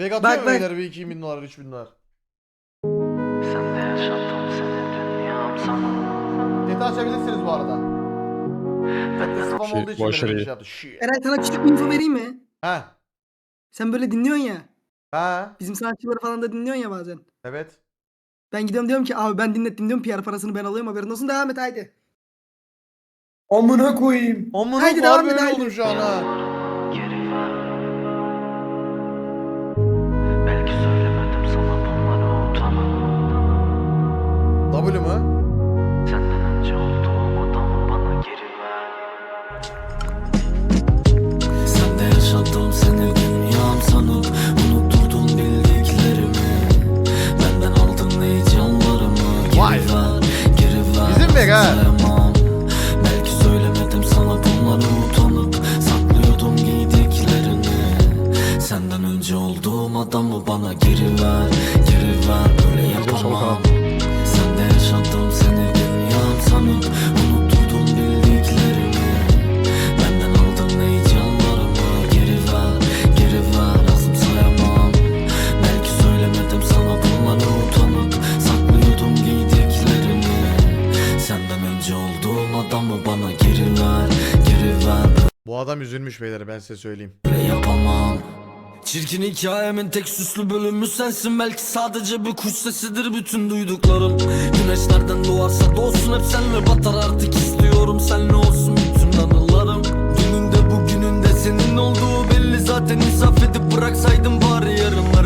Bek atıyor Bak, mu bak. bir 2000 dolar 3000 dolar? Sen de yaşattım senin dünyam sana Chat'i açabilirsiniz bu arada. Benden Spam Şey, olduğu için boş böyle bir şey yaptı. Shit. Eray sana küçük bir info vereyim mi? Ha. Sen böyle dinliyorsun ya. Ha. Bizim sanatçıları falan da dinliyorsun ya bazen. Evet. Ben gidiyorum diyorum ki abi ben dinlettim diyorum PR parasını ben alıyorum haberin olsun devam et haydi. Amına koyayım. Amına Haydi devam et, böyle haydi. oldum şu an ha. W mı? Senden önce olduğum adamı bana geri ver Sen de yaşadım seni dünyam sanıp Unutturdun bildiklerimi Benden aldın heyecanlarımı Geri Vay. ver, geri ver Bizim Bek ha. Sayamam. Belki söylemedim sana bunları utanıp Saklıyordum giydiklerini Senden önce olduğum adamı bana geri ver Geri ver böyle yapamam Sen de yaşadım seni dünyam sanıp Unutturdun bildiklerimi. Benden aldın heyecanlarımı. Geri ver, geri ver lazım sayamam. Belki söylemedim sana bunları utanıp Saklıyordum giydiklerini Senden önce olduğum adamı bana geri ver Geri ver. Bu adam üzülmüş beyler ben size söyleyeyim. yapamam Çirkin hikayemin tek süslü bölümü sensin. Belki sadece bir kuş sesidir bütün duyduklarım. Güneş nereden doğarsa doğsun hep senle batar artık istiyorum. Senle olsun bütün anılarım. Dününde bugününde senin olduğu belli. Zaten insaf edip bıraksaydım bari yarınları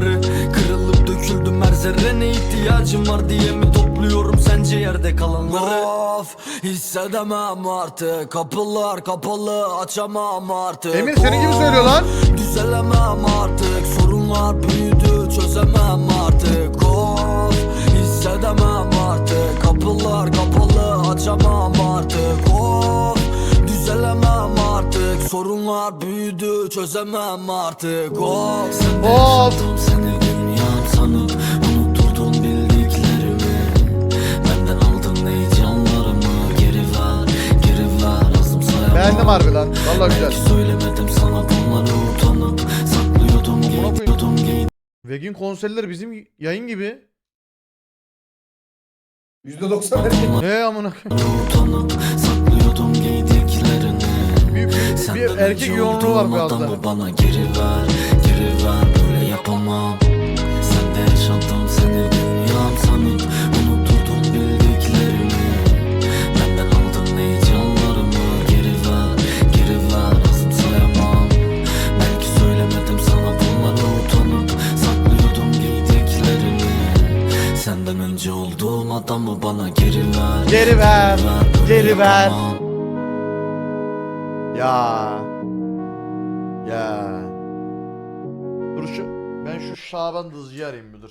her zerrene ihtiyacım var diye mi topluyorum sence yerde kalanları? Of hissedemem artık. Kapılar kapalı açamam artık. Emir senin gibi söylüyor lan. Düzelemem artık. Sorunlar büyüdü çözemem artık. Of hissedemem artık. Kapılar kapalı açamam artık. Of düzelemem artık. Sorunlar büyüdü çözemem artık. Of Of. seni Beğendim harbi lan. Vallahi güzel. Söylemedim sana bunları utanıp Saklıyordum giyiyordum giy Vegin konserleri bizim yayın gibi. %90 Ne amına koyayım. utanıp Saklıyordum giydiklerini Bir, bir, erkek yoğunluğu var bu yazda. adamı bana geri ver Geri ver böyle yapamam Geri ver. Geri ver. Ya. Ya. Dur şu ben şu Şaban Dızcı'yı arayayım bir dur.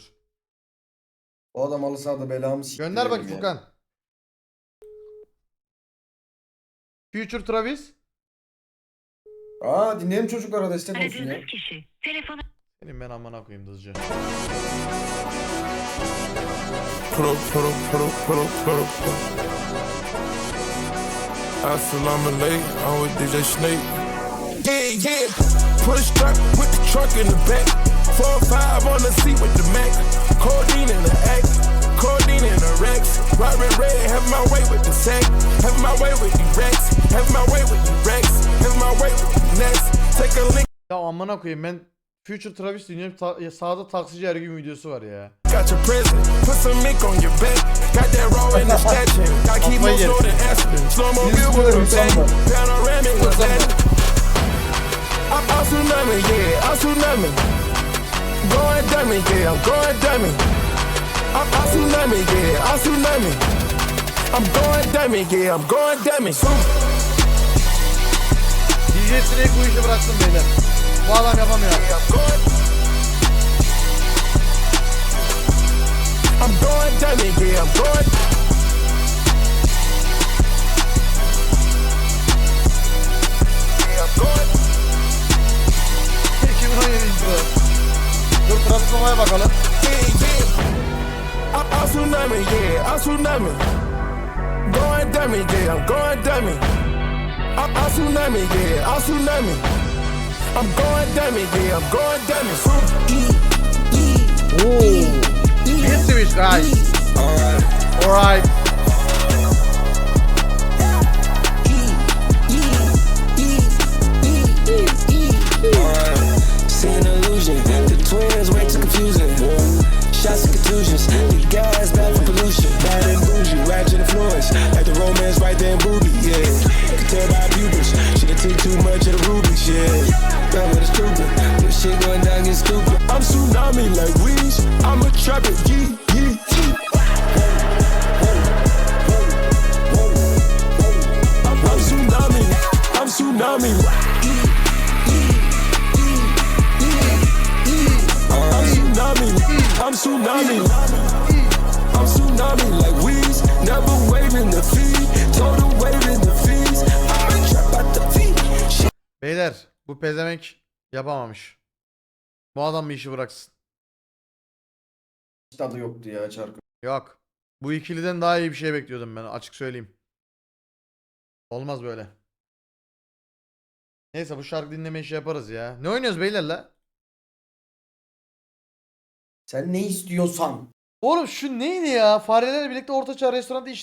O adam halı sahada belamı sikti. Gönder bak benim ya. Furkan. Future Travis. Aa dinleyelim çocuklara destek olsun ya. Aradığınız kişi telefonu Benim ben amına koyayım pull up, pull up, pull up. Assalamu alaikum, I'm with DJ Snake. Yeah, yeah. Push truck with the truck in the back. Four five on the seat with the Mac. Codeine in the act. Codeine in the Rex. Robin Red, have my way with the sack. Have my way with the Rex. Have my way with the Rex. Have my way with the Nets. Take a link. Ya amına koyayım ben Future Travis dinliyorum. Ta- sağda taksici Ergün videosu var ya. Got your present, put some mink on your back. Got that raw in the statue. Got keep Kafayı more yerim. slow than aspirin. Slow mo Yüz bill buluyorum with a sanma. Panoramic with that. I'm I'm tsunami, yeah, I'm tsunami. Going dummy, yeah, I'm going dummy. I'm I'm tsunami, yeah, I'm tsunami. I'm going dummy, yeah, I'm going dummy. DJ Snake bu işi bıraksın beyler. Bu adam yapamıyor. I'm going. Dummy, yeah, I'm going. Yeah, I'm going. 2017 intro. Dur Nova'ya bakalım. I'm, tsunami, yeah, I'm tsunami. Going dummy, yeah, I'm going dummy. I'm, I'm tsunami, yeah, I'm tsunami. I'm going dummy, yeah, I'm going dummy. Ooh. Be serious, guys. Alright. Alright. Twins way too confusing. Shots and contusions. The guys bad for pollution. Bad and bougie, ratchet influence. Like the romance right there in bougie. Trapper. Yee, yee, yee. I'm, I'm tsunami. I'm tsunami. I'm tsunami. I'm tsunami. Like weeds. Never waving the fee. Total waving the fees. I'm trap at the feet. Beyler bu pezemek yapamamış. Bu adam bir işi bıraksın. Tadı yoktu ya şarkı. Yok. Bu ikiliden daha iyi bir şey bekliyordum ben açık söyleyeyim. Olmaz böyle. Neyse bu şarkı dinleme işi yaparız ya. Ne oynuyoruz beyler la? Sen ne istiyorsan. Oğlum şu neydi ya? Farelerle birlikte ortaçağ restoranda işleri